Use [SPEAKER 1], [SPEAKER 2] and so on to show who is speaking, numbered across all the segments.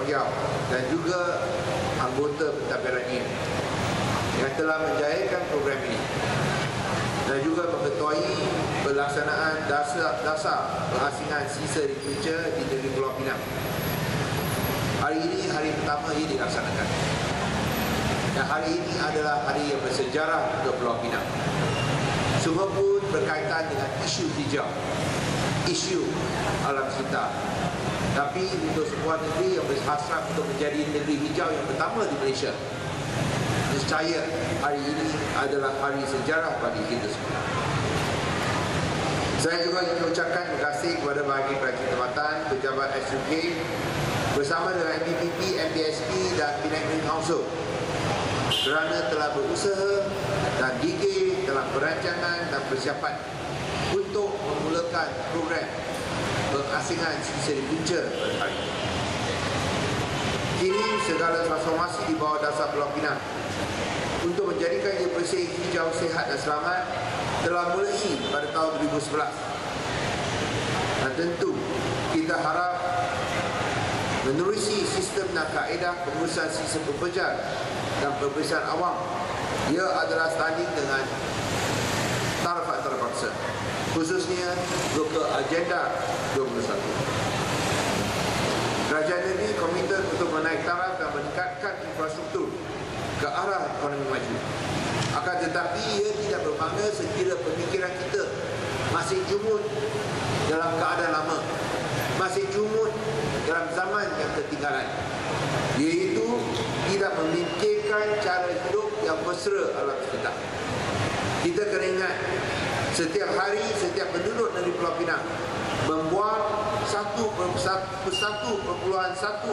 [SPEAKER 1] Panggil dan juga anggota pentadbiran ini yang telah menjayakan program ini dan juga mengetuai pelaksanaan dasar-dasar pengasingan sisa punca di negeri Pulau Pinang. Hari ini hari pertama ini dilaksanakan. Dan hari ini adalah hari yang bersejarah untuk Pulau Pinang. Semua pun berkaitan dengan isu hijau, isu alam sekitar. Tapi untuk sebuah negeri yang berhasrat untuk menjadi negeri hijau yang pertama di Malaysia, Nescaya hari ini adalah hari sejarah bagi kita semua. Saya juga ingin mengucapkan terima kasih kepada bagi Praksi Tempatan, Pejabat SUK bersama dengan MPPP, MPSP dan Penang Green Council kerana telah berusaha dan gigih dalam perancangan dan persiapan untuk memulakan program pengasingan sisa di punca pada hari ini. Kini segala transformasi di bawah dasar Pulau Pinang untuk menjadikan ia bersih, hijau, sehat dan selamat telah mulai pada tahun 2011. Dan tentu kita harap menerusi sistem dan kaedah pengurusan sisa pembejar dan pemeriksaan awam ia adalah standing dengan taraf antarabangsa khususnya local agenda 21. Kerajaan negeri komited untuk menaik taraf dan meningkatkan infrastruktur ke arah ekonomi maju. Akan tetapi ia tidak bermakna sekira pemikiran kita masih jumut dalam keadaan lama. Masih jumut dalam zaman yang ketinggalan. Iaitu tidak memikirkan cara hidup yang mesra alam sekitar. Kita kena ingat setiap hari setiap penduduk dari Pulau Pinang membuang 1.1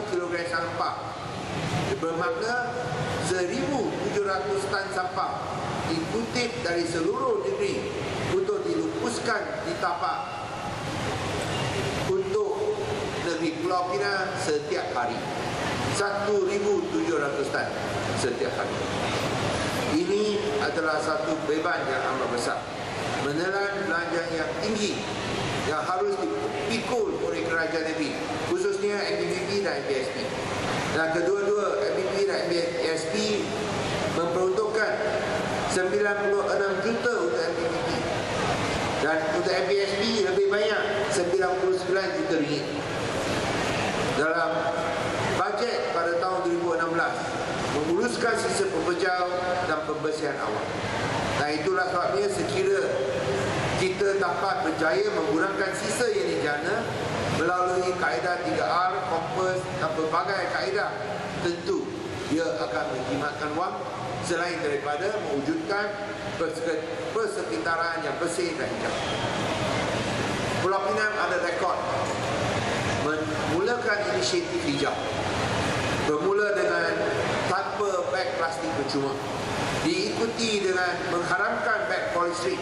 [SPEAKER 1] kg sampah. Bermakna 1,700 tan sampah dikutip dari seluruh negeri untuk dilupuskan di tapak untuk negeri Pulau Pinang setiap hari. 1,700 tan setiap hari. Ini adalah satu beban yang amat besar menelan belanjaan yang tinggi yang harus dipikul oleh kerajaan negeri khususnya MPPP dan MPSP dan kedua-dua MPPP dan MPSP memperuntukkan 96 juta untuk MPPP dan untuk MPSP lebih banyak 99 juta ringgit. Dalam bajet pada tahun 2016 menguruskan sisa pembejau dan pembersihan awam. Dan itulah sebabnya sekira kita dapat berjaya mengurangkan sisa yang dijana melalui kaedah 3R, kompas dan berbagai kaedah. Tentu ia akan menjimatkan wang selain daripada mewujudkan persekitaran yang bersih dan hijau. Pulau Pinang ada rekod memulakan inisiatif hijau. Bermula dengan tanpa beg plastik percuma diikuti dengan mengharamkan beg polistrik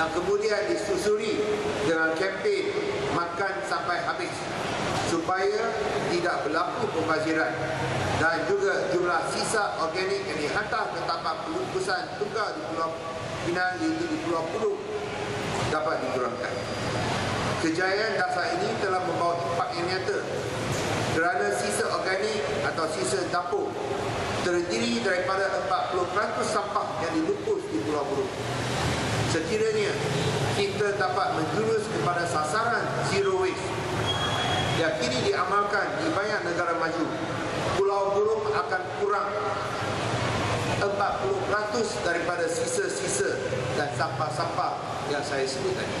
[SPEAKER 1] dan kemudian disusuri dengan kempen makan sampai habis supaya tidak berlaku pembaziran dan juga jumlah sisa organik yang dihantar ke tapak pelupusan tunggal di Pulau Pinang iaitu di Pulau Puruk dapat dikurangkan. Kejayaan dasar ini telah membawa impak yang nyata kerana sisa organik atau sisa dapur terdiri daripada 40% sampah yang dilupus di Pulau Puruk sekiranya kita dapat menjurus kepada sasaran zero waste yang kini diamalkan di banyak negara maju Pulau Burung akan kurang 40% daripada sisa-sisa dan sampah-sampah yang saya sebut tadi.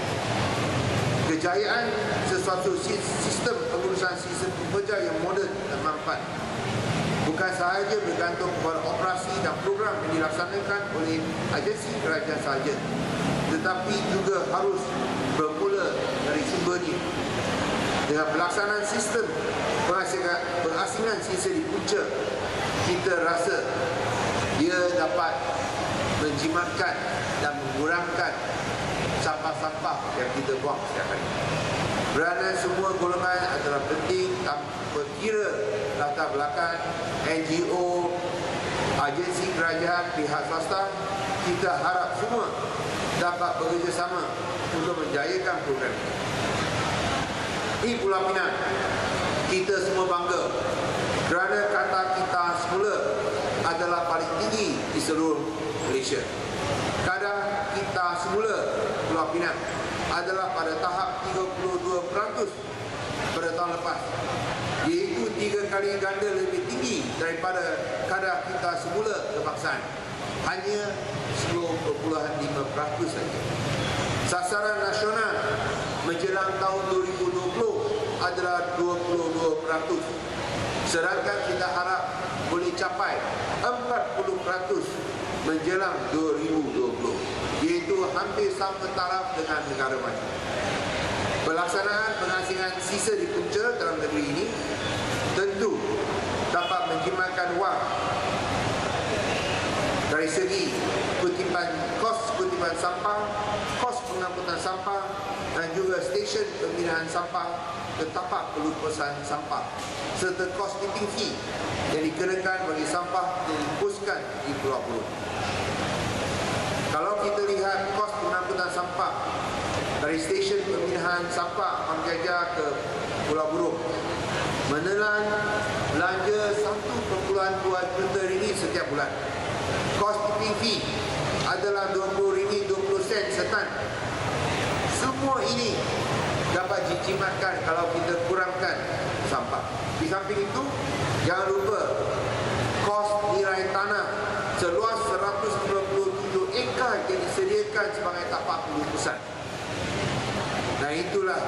[SPEAKER 1] Kejayaan sesuatu sistem pengurusan sisa pekerja yang moden dan manfaat bukan sahaja bergantung kepada operasi dan program yang dilaksanakan oleh agensi kerajaan sahaja tetapi juga harus bermula dari sumbernya dengan pelaksanaan sistem pengasingan, pengasingan sisa di punca kita rasa ia dapat menjimatkan dan mengurangkan sampah-sampah yang kita buang setiap hari kerana semua golongan adalah penting tanpa kira latar belakang NGO agensi kerajaan pihak swasta kita harap semua dapat bekerjasama untuk menjayakan program ini. di Pulau Pinang. Kita semua bangga kerana kata kita semula adalah paling tinggi di seluruh Malaysia. Kadar kita semula Pulau Pinang adalah pada tahap 32% pada tahun lepas. Iaitu tiga kali ganda lebih tinggi daripada kadar kita semula kebangsaan. Hanya 10.5% saja. Sasaran nasional menjelang tahun 2020 adalah 22% sedangkan kita harap boleh capai 40% menjelang 2020 iaitu hampir sama taraf dengan negara maju pelaksanaan pengasingan sisa di punca dalam negeri ini tentu dapat menjimatkan wang dari segi kutipan kos kutipan sampah, kos pengangkutan sampah dan juga stesen pembinaan sampah ke tapak pelupasan sampah serta kos tipping fee yang dikenakan bagi sampah yang dipuskan di pulau-pulau. Kalau kita lihat kos pengangkutan sampah dari stesen pemindahan sampah Pamjaja ke Pulau Burung menelan belanja 1.2 juta ringgit setiap bulan. Kos tipping fee adalah 20 ringgit 20 sen setan. Semua ini dapat dijimatkan kalau kita kurangkan sampah. Di samping itu, jangan lupa kos nilai tanah seluas 197 ekar yang disediakan sebagai tapak pelupusan. Nah itulah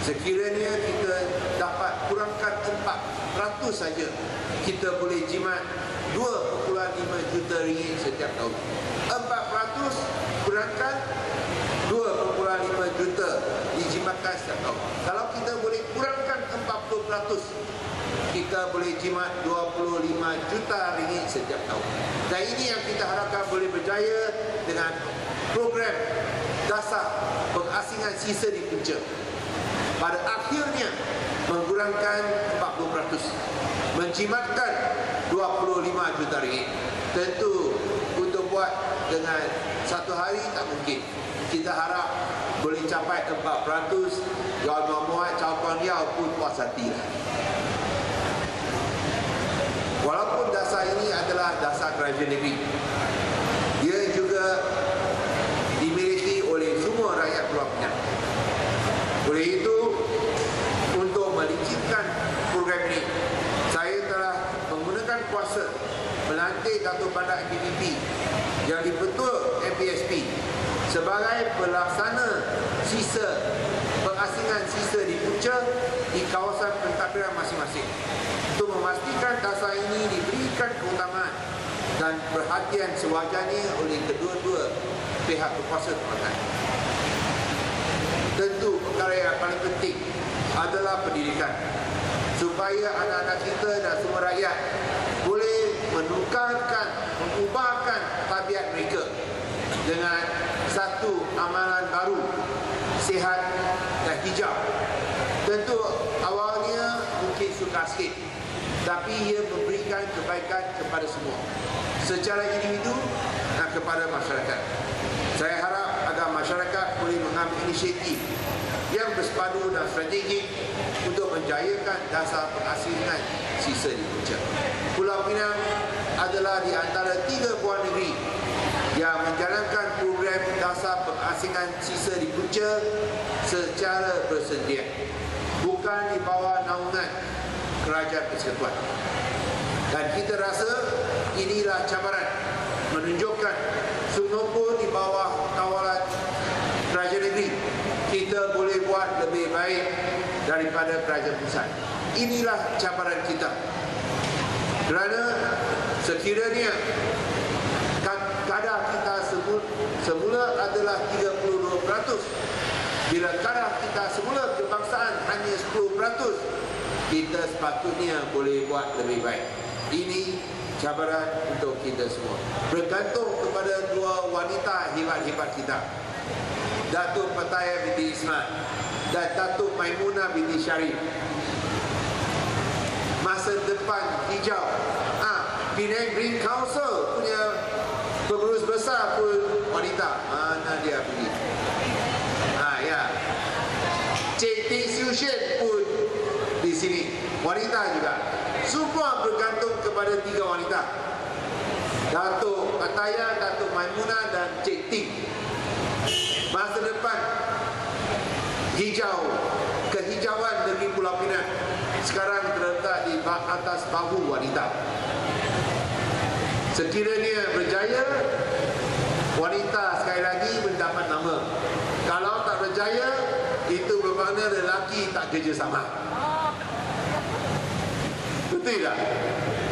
[SPEAKER 1] sekiranya kita dapat kurangkan 4% saja kita boleh jimat 2.5 juta ringgit setiap tahun. 4% kurangkan 2.5 juta dijimatkan setiap tahun. Kalau kita boleh kurangkan 40%, kita boleh jimat 25 juta ringgit setiap tahun. Dan ini yang kita harapkan boleh berjaya dengan program dasar pengasingan sisa di punca. Pada akhirnya mengurangkan 40%. Menjimatkan 25 juta ringgit. Tentu untuk buat dengan satu hari tak mungkin. Kita harap boleh capai 4%. Jual Muhammad, cawapan dia pun puas hati lah. Walaupun dasar ini adalah dasar kerajaan negeri. Dia juga dimiliki oleh semua rakyat Pulau Pinang. Oleh itu, untuk melicitkan program ini, saya telah menggunakan kuasa melantik Datuk Bandar PPP yang dibentuk MPSP sebagai pelaksana sisa pengasingan sisa di punca di kawasan pentadbiran masing-masing untuk memastikan dasar ini diberikan keutamaan dan perhatian sewajarnya oleh kedua-dua pihak berkuasa tempatan. Tentu perkara yang paling penting adalah pendidikan supaya anak-anak kita dan semua rakyat boleh menukarkan, mengubahkan tabiat mereka dengan satu amalan baru sihat. Tentu awalnya mungkin suka sikit tapi ia memberikan kebaikan kepada semua secara individu dan kepada masyarakat. Saya harap agar masyarakat boleh mengambil inisiatif yang bersepadu dan strategik untuk menjayakan dasar pengasingan sisa di Punca. Pulau Pinang adalah di antara tiga buah negeri yang menjalankan program dasar pengasingan sisa di Punca secara bersedia. Bukan di bawah naungan Kerajaan Persekutuan. Dan kita rasa inilah cabaran menunjukkan Singapura di bawah kawalan kerajaan negeri kita boleh buat lebih baik daripada kerajaan pusat. Inilah cabaran kita. Kerana sekiranya kadar kita semula adalah 32%, bila kadar kita semula kebangsaan hanya 10%, kita sepatutnya boleh buat lebih baik. Ini cabaran untuk kita semua. Bergantung kepada dua wanita hebat-hebat kita. Datuk Pataya binti Ismail dan Datuk Maimunah binti Syarif. Masa depan hijau. Ah, Penang Green Council besar pun wanita. Mana dia pergi? Ah, ya. Cik Institution pun di sini. Wanita juga. Semua bergantung kepada tiga wanita. Datuk Ataya, Datuk Maimunah dan Cik Ting. Masa depan hijau kehijauan negeri Pulau Pinang sekarang terletak di atas bahu wanita. Sekiranya berjaya, wanita sekali lagi mendapat nama. Kalau tak berjaya, itu bermakna lelaki tak kerjasama. Betul tak?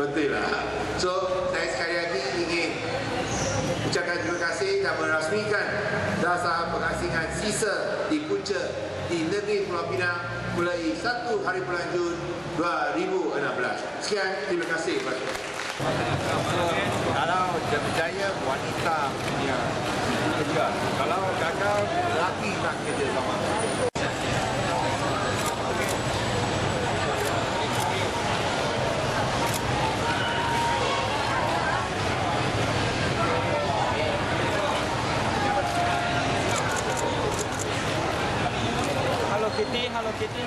[SPEAKER 1] Betul lah. So, saya sekali lagi ingin ucapkan terima kasih dan merasmikan dasar pengasingan sisa di punca di negeri Pulau Pinang mulai 1 hari bulan Jun 2016. Sekian, terima kasih. Terima kasih
[SPEAKER 2] kalau berjaya wanita punya kerja kalau gagal lelaki nak kerja sama
[SPEAKER 3] Hello Kitty, hello Kitty.